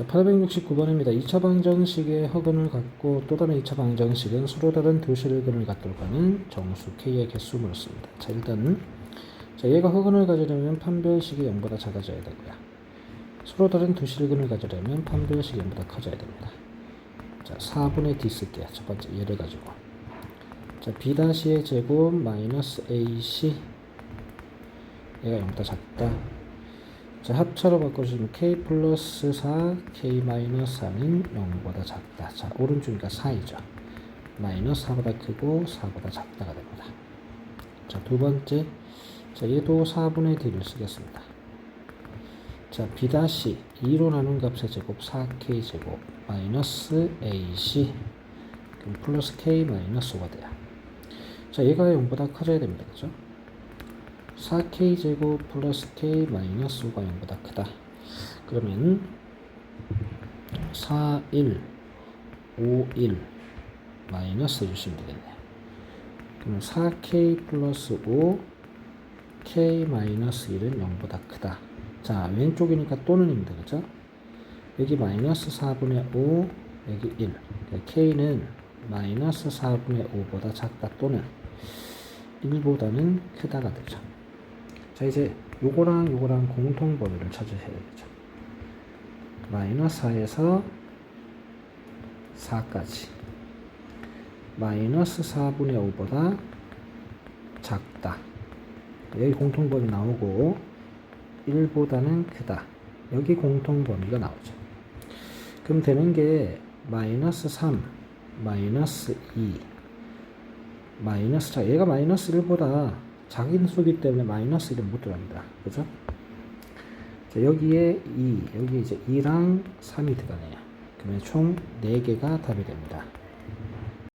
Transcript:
자, 869번입니다. 2차 방정식의 허근을 갖고 또 다른 2차 방정식은 서로 다른 두 실근을 갖도록 하는 정수 K의 개수 물었습니다. 자, 일단 자, 얘가 허근을 가지려면 판별식이 0보다 작아져야 되고요. 서로 다른 두 실근을 가지려면 판별식이 0보다 커져야 됩니다. 자, 4분의 D 쓸게요. 첫 번째 얘를 가지고. 자, B-의 제곱 마이너스 AC 얘가 0보다 작다. 자, 합차로 바꿔주시면 k 플러스 4, k 마이너스 4는 0보다 작다. 자, 오른쪽이니까 4이죠. 마이너스 4보다 크고 4보다 작다가 됩니다. 자, 두 번째. 자, 얘도 4분의 d를 쓰겠습니다. 자, b 2로 나눈 값의 제곱 4k 제곱 마이너스 ac 그럼 플러스 k 마이너스 5가 돼요. 자, 얘가 0보다 커져야 됩니다. 그죠? 4k 제곱 플러스 k 마이너스 5가 0보다 크다. 그러면 4, 1, 5, 1 마이너스 해주시면 되겠네요. 그러면 4k 플러스 5 k 마이너스 1은 0보다 크다. 자 왼쪽이니까 또는입니다. 그죠? 여기 마이너스 4분의 5 여기 1 그러니까 k는 마이너스 4분의 5보다 작다 또는 1보다는 크다가 되죠. 자 이제 요거랑 요거랑 공통 범위를 찾으셔야 되죠. 마이너스 4에서 4까지 마이너스 4분의 5보다 작다. 여기 공통 범위 나오고 1보다는 크다. 여기 공통 범위가 나오죠. 그럼 되는 게 마이너스 3, 마이너스 2, 마이너스 자 얘가 마이너스 1보다 작은 수기 때문에 마이너스 1은 못 들어갑니다. 그죠? 자, 여기에 2, 여기 이제 2랑 3이 들어가네요. 그러면 총 4개가 답이 됩니다.